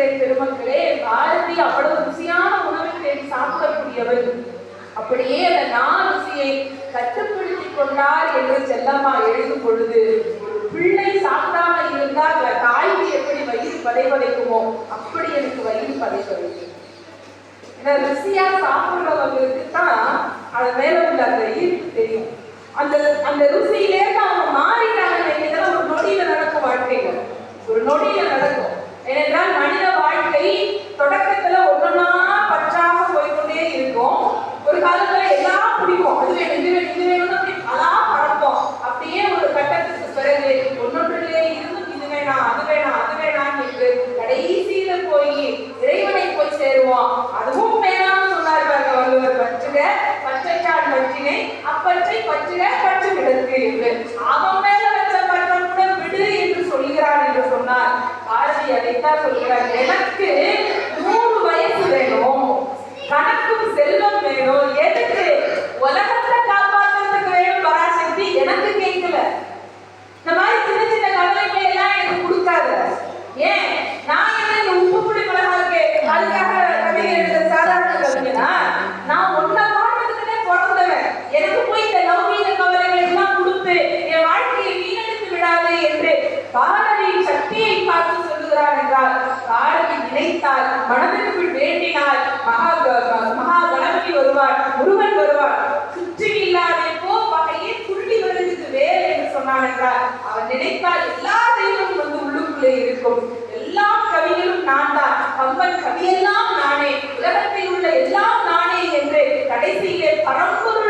ஆகும் பெருமக்களே பாரதி அவ்வளவு ருசியான உணவை தேடி சாப்பிடக்கூடியவர் அப்படியே அந்த நான் ருசியை கட்டுப்படுத்திக் கொண்டார் என்று செல்லம்மா எழுதும் பொழுது பிள்ளை சாப்பிடாம இருந்தால் தாய்க்கு எப்படி வயிறு பதைவதைக்குமோ அப்படி எனக்கு வயிறு பதைவதைக்கும் ருசியா சாப்பிடுறவங்களுக்கு தான் அது மேல உள்ள அந்த ஈர்ப்பு தெரியும். அந்த அந்த ருசியிலே தான் அவங்க மாறிட்டாங்க இதெல்லாம் ஒரு நொடியில நடக்கும் வாழ்க்கைகள். ஒரு நொடியில நடக்கும். ஏனென்றால் மனித வாழ்க்கை தொடக்கத்துல ஒன்னொன்னா பற்றாக போய்கொண்டே இருக்கும். ஒரு காலத்துல எல்லாம் பிடிக்கும் அது வேணும் இது வேணும் இது வேணும் அப்படி அதான் பறப்போம். அப்படியே ஒரு கட்டத்துக்கு பிறகு ஒன்னொன்றிலே இருந்தும் இது வேணாம் அது வேணாம் அது வேணாம் என்று கடைசியில போய் இறைவனை போய் சேருவோம். அதுவும் வேணாம்னு சொன்னார் பாருங்க வள்ளுவர் பற்றுக பற்றைக்கால் பற்றினை அப்பற்றை பற்றுக பற்று விடற்கு என்று அவன் மேல வச்ச பற்றம் கூட விடு என்று சொல்கிறார் என்று சொன்னார் பாரதி அதைத்தான் சொல்கிறார். எனக்கு நூறு வயசு வேணும். கணக்கும் செல்வம் வேணும். எதுக்கு? உலகத்தை காப்பாற்றுறதுக்கு வேணும். பராசக்தி எனக்கு கேட்கல. இந்த மாதிரி சின்ன சின்ன கவலைகள் எல்லாம் எனக்கு கொடுக்காத. ஏன்? நான் என்ன இந்த உப்பு புளி மிளகா இருக்கே? அதுக்காக கவிதை எழுத சாதாரண கவிஞனா? நான் ஒன்ன பாடுறதுக்குனே பிறந்தவன். எனக்கு போய் இந்த லௌகீக கவலைகள் எல்லாம் கொடுத்து என் வாழ்க்கையை வீணடித்து விடாதே என்று பாரதி சக்தியை பார்த்து சொல்கிறார் என்றால் காலத்தை நினைத்தால் மனதிற்குள் வேண்டினால் மகா க- மகா கணபதி வருவார் முருகன் வருவார். சுற்றி இல்லாதே போ வகையே துள்ளி வருகிறது வேறு என்று சொன்னான் என்றால் அவன் நினைத்தால் எல்லா தெய்வமும் வந்து உள்ளுக்குள்ளே இருக்கும். எல்லா கவிகளும் நான் தான் பம்பன் கவியெல்லாம் நானே. உலகத்தில் உள்ள எல்லாம் நானே என்று கடைசியிலே பரம்பொருள்